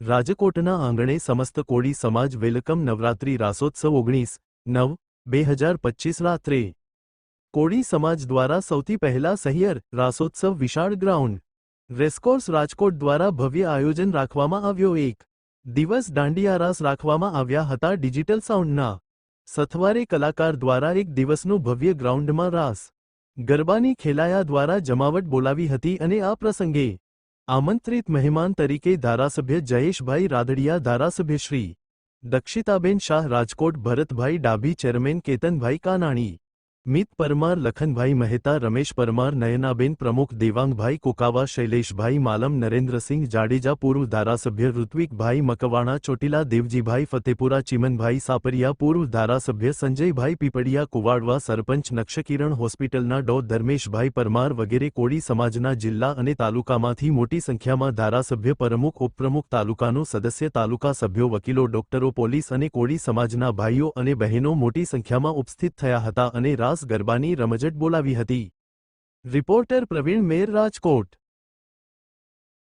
રાજકોટના આંગણે સમસ્ત કોળી સમાજ વેલકમ નવરાત્રી રાસોત્સવ ઓગણીસ, નવ, બે હજાર પચીસ રાત્રે. કોળી સમાજ દ્વારા સૌથી પહેલા સહિયર રાસોત્સવ વિશાળ ગ્રાઉન્ડ. રેસકોર્સ રાજકોટ દ્વારા ભવ્ય આયોજન રાખવામાં આવ્યો એક. દિવસ દાંડિયા રાસ રાખવામાં આવ્યા હતા ડિજિટલ સાઉન્ડના. સથવારે કલાકાર દ્વારા એક દિવસનું ભવ્ય ગ્રાઉન્ડમાં રાસ. ગરબાની ખેલાયા દ્વારા જમાવટ બોલાવી હતી અને આ પ્રસંગે આમંત્રિત મહેમાન તરીકે ધારાસભ્ય જયેશભાઈ રાદડિયા, ધારાસભ્ય શ્રી દક્ષિતાબેન શાહ, રાજકોટ ભરતભાઈ ડાભી, ચેરમેન કેતનભાઈ કાનાણી મિત પરમાર, લખનભાઈ મહેતા, રમેશ પરમાર, નયનાબેન પ્રમુખ, દેવાંગભાઈ કોકાવા, શૈલેષભાઈ માલમ, નરેન્દ્રસિંહ જાડેજા, પૂર્વ ધારાસભ્ય ઋત્વિકભાઈ મકવાણા, ચોટીલા દેવજીભાઈ ફતેપુરા, ચિમનભાઈ સાપરિયા, પૂર્વ ધારાસભ્ય સંજયભાઈ પીપળિયા, કુવાડવા સરપંચ નક્ષકિરણ હોસ્પિટલના ડો. ધર્મેશભાઈ પરમાર વગેરે કોળી સમાજના જિલ્લા અને તાલુકામાંથી મોટી સંખ્યામાં ધારાસભ્ય, પ્રમુખ, ઉપપ્રમુખ, તાલુકાનો સદસ્ય, તાલુકા સભ્યો, વકીલો, ડોક્ટરો, પોલીસ અને કોળી સમાજના ભાઈઓ અને બહેનો મોટી સંખ્યામાં ઉપસ્થિત થયા હતા અને રાસ ગરબાની રમઝટ બોલાવી હતી. રિપોર્ટર પ્રવીણ મેર રાજકોટ